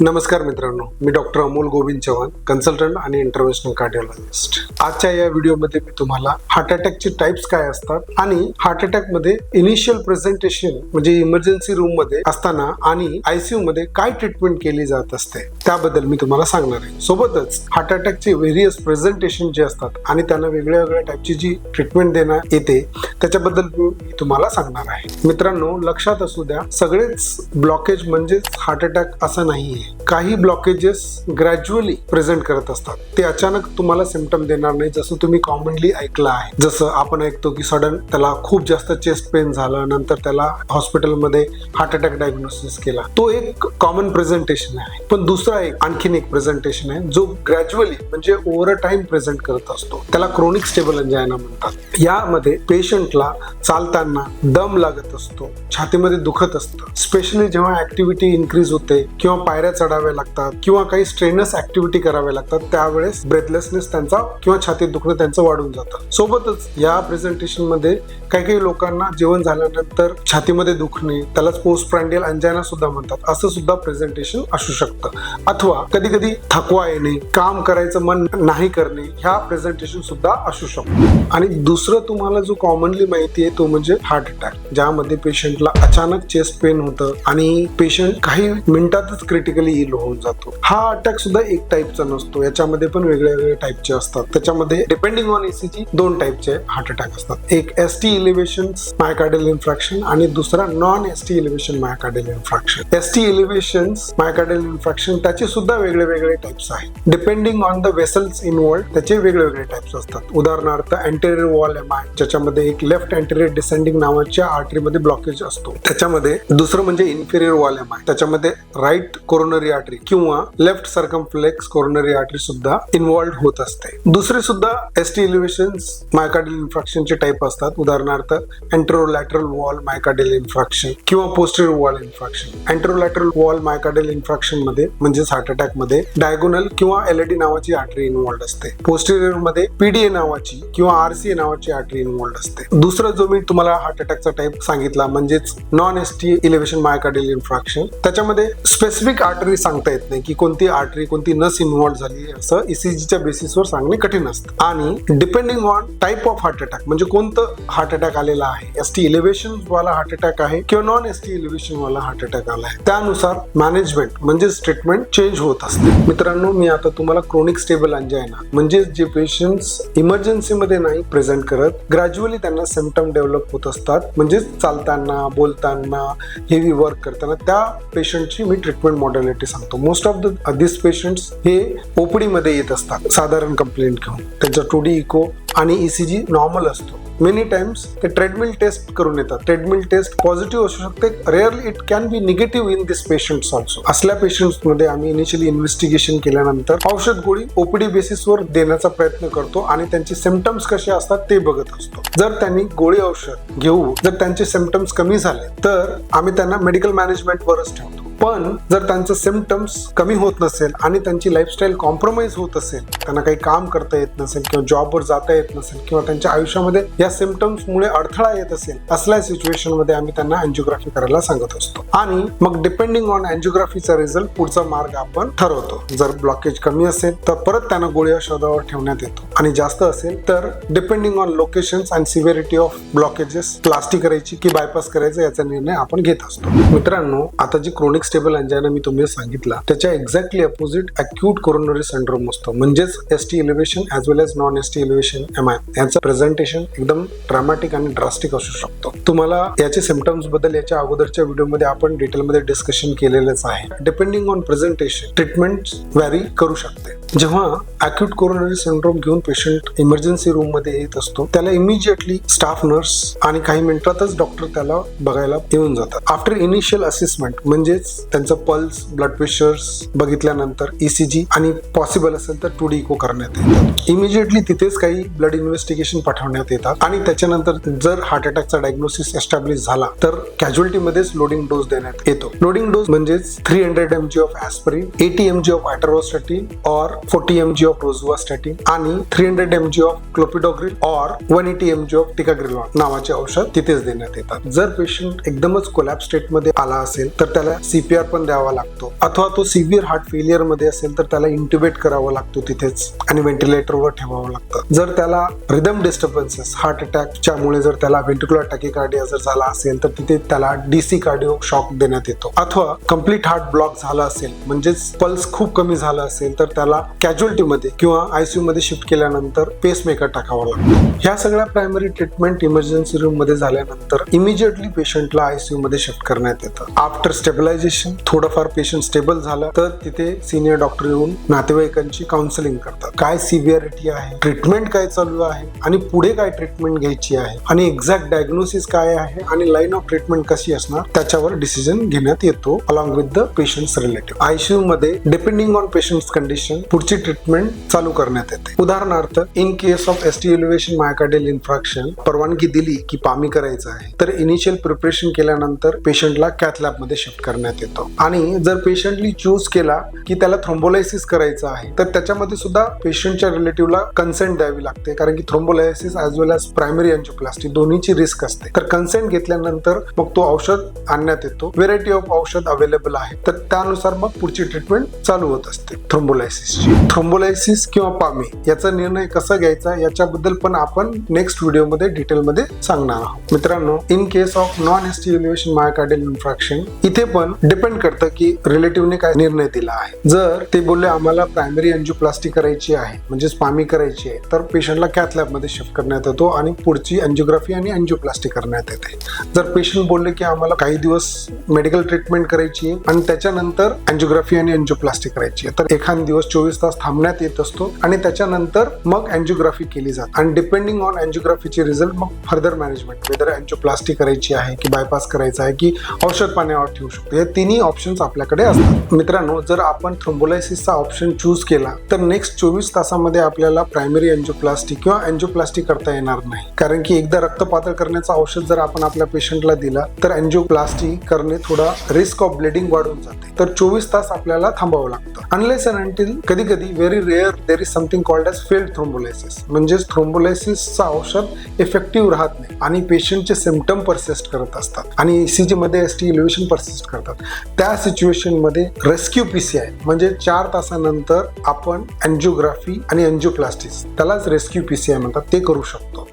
नमस्कार मित्रांनो मी डॉक्टर अमोल गोविंद चव्हाण कन्सल्टंट आणि इंटरव्हेशनल कार्डिओलॉजिस्ट. आजच्या या व्हिडिओमध्ये मी तुम्हाला हार्ट अटॅकचे टाइप्स काय असतात आणि हार्ट अटॅकमध्ये इनिशियल प्रेझेंटेशन म्हणजे इमर्जन्सी रूममध्ये असताना आणि आयसीयू मध्ये काय ट्रीटमेंट केली जात असते त्याबद्दल मी तुम्हाला सांगणार आहे. सोबतच हार्ट अटॅकचे व्हेरियस प्रेझेंटेशन जे असतात आणि त्यांना वेगळ्या वेगळ्या टाईपची जी ट्रीटमेंट देण्यात येते त्याच्याबद्दल मी तुम्हाला सांगणार आहे. मित्रांनो लक्षात असू द्या सगळेच ब्लॉकेज म्हणजेच हार्ट अटॅक असं नाहीये. काही ब्लॉकेजेस ग्रॅज्युअली प्रेझेंट करत असतात. ते अचानक तुम्हाला सिमटम देणार नाही जसं तुम्ही कॉमनली ऐकलं आहे. जसं आपण ऐकतो की सडन त्याला खूप जास्त चेस्ट पेन झाला नंतर त्याला हॉस्पिटलमध्ये हार्ट अटॅक डायग्नोसिस केला. तो एक कॉमन प्रेझेंटेशन आहे. पण दुसरा एक आणखीन एक प्रेझेंटेशन आहे जो ग्रॅज्युअली म्हणजे ओव्हर टाइम प्रेझेंट करत असतो. त्याला क्रोनिक स्टेबल अंजायना म्हणतात. यामध्ये पेशंटला चालताना दम लागत असतो छातीमध्ये दुखत असतं. स्पेशली जेव्हा ऍक्टिव्हिटी इन्क्रीज होते किंवा पायऱ्या चढाव्या लागतात किंवा काही स्ट्रेनस ऍक्टिव्हिटी कराव्या लागतात त्यावेळेस ब्रेथलेसनेस त्यांचा किंवा छातीत दुखणं त्यांचं वाढून जातं. सोबतच या प्रेझेंटेशनमध्ये काही काही लोकांना जेवण झाल्यानंतर छातीमध्ये दुखणे त्यालाच पोस्ट प्रँडियल अंजायना सुद्धा म्हणतात. असं सुद्धा प्रेझेंटेशन असू शकतं. अथवा कधी कधी थकवा येणे काम करायचं मन नाही करणे ह्या प्रेझेंटेशन सुद्धा असू शकतो. आणि दुसरं तुम्हाला जो कॉमनली माहिती आहे तो म्हणजे हार्ट अटॅक ज्यामध्ये पेशंटला अचानक चेस्ट पेन होतं आणि पेशंट काही मिनिटातच क्रिटिकली इल होऊन जातो. हा अटॅक सुद्धा एक टाईपचा नसतो. याच्यामध्ये पण वेगळ्या वेगळ्या टाईपचे असतात. त्याच्यामध्ये डिपेंडिंग ऑन एसीजी दोन टाईपचे हार्ट अटॅक असतात. एक S T elevation myocardial infarction आणि दुसरा non S T elevation myocardial infarction S T elevation myocardial infarction त्याचे सुद्धा वेगळे वेगळे टाईप्स आहेत. Depending on the vessels involved त्याचे वेगळे वेगळे टाईप्स असतात. उदाहरणार्थ अँटेरियर वॉल एम आय ज्याच्यामध्ये एक लेफ्ट अँटेरियर डिसेंडिंग नावाच्या आर्टरीमध्ये ब्लॉकेज असतो. त्याच्यामध्ये दुसरं म्हणजे इन्फेरियर वॉल एम आय त्याच्यामध्ये राईट कोरोना कोरोनरी आर्टरी किंवा लेफ्ट सर्कमफ्लेक्स कोरोनरी आर्टरी सुद्धा इन्वॉल्ड होत असते. दुसरे सुद्धा एस टी इलिव्हेशन मायकार्डियल इन्फ्रॅक्शनचे टाईप असतात. उदाहरणार्थ अँट्रोलॅटरल वॉल मायकार्डियल इन्फ्रॅक्शन किंवा poster wall infarction anterolateral wall myocardial इन्फ्रॅक्शनमध्ये म्हणजेच हार्ट अटॅकमध्ये डायगोनल किंवा एलईडी नावाची आर्टरी इन्वॉल्ड असते. पोस्टेरियरमध्ये पीडीए नावाची किंवा आरसीए नावाची आर्टरी इन्वॉल्ड असते. दुसरं जो मी तुम्हाला हार्ट अटॅकचा टाईप सांगितला म्हणजेच non S T elevation myocardial infarction त्याच्यामध्ये स्पेसिफिक आर्टरी सांगता येत नाही की कोणती आर्टरी कोणती नस इन्व्हॉल्व झाली असं E ईसीजीच्या बेसिसवर सांगणे कठीण असतं. आणि depending on type of heart attack म्हणजे कोणतं हार्ट अटॅक आलेला आहे एस टी इलेव्हेशन वाला हार्ट अटॅक आहे किंवा नॉन एस टी इलेव्हेशन वाला हार्ट अटॅक आला आहे. त्यानुसार मॅनेजमेंट म्हणजेच ट्रीटमेंट चेंज होत असते. मित्रांनो मी आता तुम्हाला क्रोनिक स्टेबल अंजायना म्हणजे जे पेशंट्स इमर्जन्सीमध्ये नाही प्रेझेंट करत ग्रॅज्युअली त्यांना सिमटम डेव्हलप होत असतात. म्हणजेच चालताना बोलताना हेवी वर्क करताना त्या पेशंटची मी ट्रीटमेंट मॉडेल मॉडॅलिटी सांगतो. Most of the this patients हे ओपडीमध्ये येत असतात साधारण कंप्लेंट घेऊन. त्यांचा टू डी इको आणि ईसीजी नॉर्मल असतो. मेनी टाइम्स ते ट्रेडमिल टेस्ट करून येतात. ट्रेडमिल टेस्ट पॉझिटिव्ह असू शकते rarely it can be negative in this patients also असल्या पेशंट्समध्ये आम्ही इनिशियली इन्व्हेस्टिगेशन केल्यानंतर औषध गोळी ओपीडी बेसिसवर देण्याचा प्रयत्न करतो आणि त्यांचे सिमटम्स कसे असतात ते बघत असतो. जर त्यांनी गोळी औषध घेऊ जर त्यांचे सिमटम्स कमी झाले तर आम्ही त्यांना मेडिकल मॅनेजमेंटवरच ठेवतो. पण जर त्यांचं सिमटम्स कमी होत नसेल आणि त्यांची लाईफस्टाईल कॉम्प्रोमाइज होत असेल त्यांना काही काम करता येत नसेल किंवा जॉबवर जाता येत नसेल किंवा त्यांच्या आयुष्यामध्ये या सिमटम्समुळे अडथळा येत असेल असल्या सिच्युएशनमध्ये आम्ही त्यांना अँजिओग्राफी करायला सांगत असतो. आणि मग डिपेंडिंग ऑन अँजिओग्राफीचा रिझल्ट पुढचा मार्ग आपण ठरवतो. जर ब्लॉकेज कमी असेल तर परत त्यांना गोळी शोधावर ठेवण्यात येतो. आणि जास्त असेल तर depending on locations and severity of blockages plastic करायची की बायपास करायचं याचा निर्णय आपण घेत असतो. मित्रांनो आता जी क्रोनिक स्टेबल अँजायना मी तुम्ही सांगितला. त्याच्या exactly opposite acute coronary syndrome असतो. म्हणजेच S T elevation as well as non S T elevation M I याचं प्रेझेंटेशन एकदम ड्रामॅटिक आणि ड्रास्टिक असू शकतो. तुम्हाला याचे सिमटम्सबद्दल याच्या अगोदरच्या व्हिडिओमध्ये आपण डिटेलमध्ये डिस्कशन केलेलंच आहे. Depending on presentation treatment vary करू शकते. जेव्हा अक्यूट कोरोनरी सिंड्रोम घेऊन पेशंट इमर्जन्सी रूममध्ये येत असतो त्याला इमिजिएटली स्टाफ नर्स आणि काही मिनिटातच डॉक्टर त्याला बघायला येऊन जातात. आफ्टर इनिशियल असेसमेंट म्हणजेच त्यांचं पल्स ब्लड प्रेशर्स बघितल्यानंतर ईसीजी आणि पॉसिबल असेल तर टू डी इको करण्यात येतात. इमिजिएटली तिथेच काही ब्लड इन्व्हेस्टिगेशन पाठवण्यात येतात आणि त्याच्यानंतर जर हार्ट अटॅकचा डायग्नोसिस एस्टॅब्लिश झाला तर कॅज्युअलिटी मध्येच लोडिंग डोस देण्यात येतो. लोडिंग डोस म्हणजेच three hundred M G of aspirin eighty M G of atorvastatin और forty M G of rosuvastatin आणि three hundred M G of clopidogrel और one eighty M G of ticagrelor नावाचे औषध तिथेच देण्यात येतात. जर पेशंट एकदमच कोलॅप स्टेटमध्ये आला असेल तर त्याला सी सीपीआर पण द्यावा लागतो. अथवा तो सिव्हिअर हार्ट फेलियरमध्ये असेल तर त्याला इंट्युबेट करावा लागतो तिथेच आणि व्हेंटिलेटरवर ठेवावं लागतं. जर त्याला रिदम डिस्टर्बन्सेस हार्ट अटॅकच्यामुळे जर त्याला व्हेंटिक्युलर टॅकिकार्डिया जर झाला असेल तर तिथे त्याला डीसी कार्डिओ शॉक देण्यात येतो. अथवा कंप्लीट हार्ट ब्लॉक झाला असेल म्हणजेच पल्स खूप कमी झाला असेल तर त्याला कॅज्युअलिटी मध्ये किंवा आयसीयू मध्ये शिफ्ट केल्यानंतर पेसमेकर टाकावा लागतो. ह्या सगळ्या प्रायमरी ट्रीटमेंट इमर्जन्सी रूममध्ये झाल्यानंतर इमिजिएटली पेशंटला आयसीयू मध्ये शिफ्ट करण्यात येतं. आफ्टर स्टेबिलायझेशन थोडंफार पेशंट स्टेबल झालं तर तिथे सिनियर डॉक्टर येऊन नातेवाईकांची काउन्सिलिंग करतात. काय सिव्हिअरिटी आहे? ट्रीटमेंट काय चालू आहे? आणि पुढे काय ट्रीटमेंट घ्यायची आहे? आणि एक्झॅक्ट डायग्नोसिस काय आहे? आणि लाईन ऑफ ट्रीटमेंट कशी असणार? त्याच्यावर डिसिजन घेण्यात येतो along with the patient relative ICU मध्ये डिपेंडिंग ऑन पेशंट कंडिशन पुढची ट्रीटमेंट चालू करण्यात येते. उदाहरणार्थ in case of S T elevation myocardial infarction परवानगी दिली की पामी करायचं आहे तर इनिशियल प्रिपरेशन केल्यानंतर पेशंटला कॅथ लॅबमध्ये शिफ्ट करण्यात येते. आणि जर पेशंटली चूज केला की त्याला थ्रोम्बोलायसिस करायचं आहे तर त्याच्यामध्ये सुद्धा पेशंटच्या रिलेटिव्हला कन्सेंट द्यावी लागते. कारण की thrombolysis as well as primary angioplasty दोन्हीची रिस्क असते. तर कन्सेंट घेतल्यानंतर मग तो औषध आणण्यात येतो. व्हेरायटी ऑफ औषध अवेलेबल आहे. तर त्यानुसार मग पुढची ट्रीटमेंट चालू होत असते थ्रोम्बोलायसिसची थ्रोम्बोलायसिस किंवा पामी याचा निर्णय कसा घ्यायचा याच्याबद्दल पण आपण नेक्स्ट व्हिडिओमध्ये डिटेलमध्ये सांगणार आहोत. मित्रांनो in case of non S T elevation myocardial infarction इथे पण डिपेंड करतं की रिलेटिव्हने काय निर्णय दिला आहे. जर ते बोलले आम्हाला प्रायमरी अँजिओप्लास्टी करायची आहे म्हणजेच पामी करायची आहे तर पेशंटला कॅथ लॅबमध्ये शिफ्ट करण्यात येतो आणि पुढची अँजिओग्राफी आणि अँजिओप्लास्टी करण्यात येते. जर पेशंट बोलले की आम्हाला काही दिवस मेडिकल ट्रीटमेंट करायची आहे आणि त्याच्यानंतर अँजिओग्राफी आणि अँजिओप्लास्टी करायची आहे तर एखाद दिवस चोवीस तास थांबण्यात येत असतो आणि त्याच्यानंतर मग अँजिओग्राफी केली जाते. आणि डिपेंडिंग ऑन अँजिओग्राफीचे रिझल्ट मग फर्दर मॅनेजमेंट वेदर अँजिओप्लास्टी करायची आहे की बायपास करायचा आहे की औषध पाण्यावर ठेवू शकतो. हे तिन्ही ऑप्शन्स आपल्याकडे असतात. मित्रांनो जर आपण थ्रोम्बोलायसिसचा ऑप्शन चूज केला तर नेक्स्ट चोवीस तासामध्ये आपल्याला प्रायमरी एन्जोप्लास्टी किंवा अँजिओप्लास्टी करता येणार नाही. कारण की एकदा रक्त पातळ करण्याचं औषध जर आपण आपल्या पेशंटला दिला तर अँजिओप्लास्टी करणे थोडा रिस्क ऑफ ब्लिडिंग वाढून जाते. तर चोवीस तास आपल्याला थांबावं लागतं. अनलेस अँड अंटील कधी कधी very rare there is something called as failed thrombolysis म्हणजेच थ्रोम्बोलायसिसचं औषध इफेक्टिव्ह राहत नाही आणि पेशंटचे सिमटम परसिस्ट करत असतात. आणि ईसीजी मध्ये एस टी इलिव्हेशन परसिस्ट करतात. त्या सिच्युएशनमध्ये रेस्क्यू पी रेस्क्यू पीसीआय म्हणजे चार तासानंतर आपण अँजिओग्राफी आणि अँजिओप्लास्टिस त्यालाच रेस्क्यू पीसीआय म्हणतात ते करू शकतो.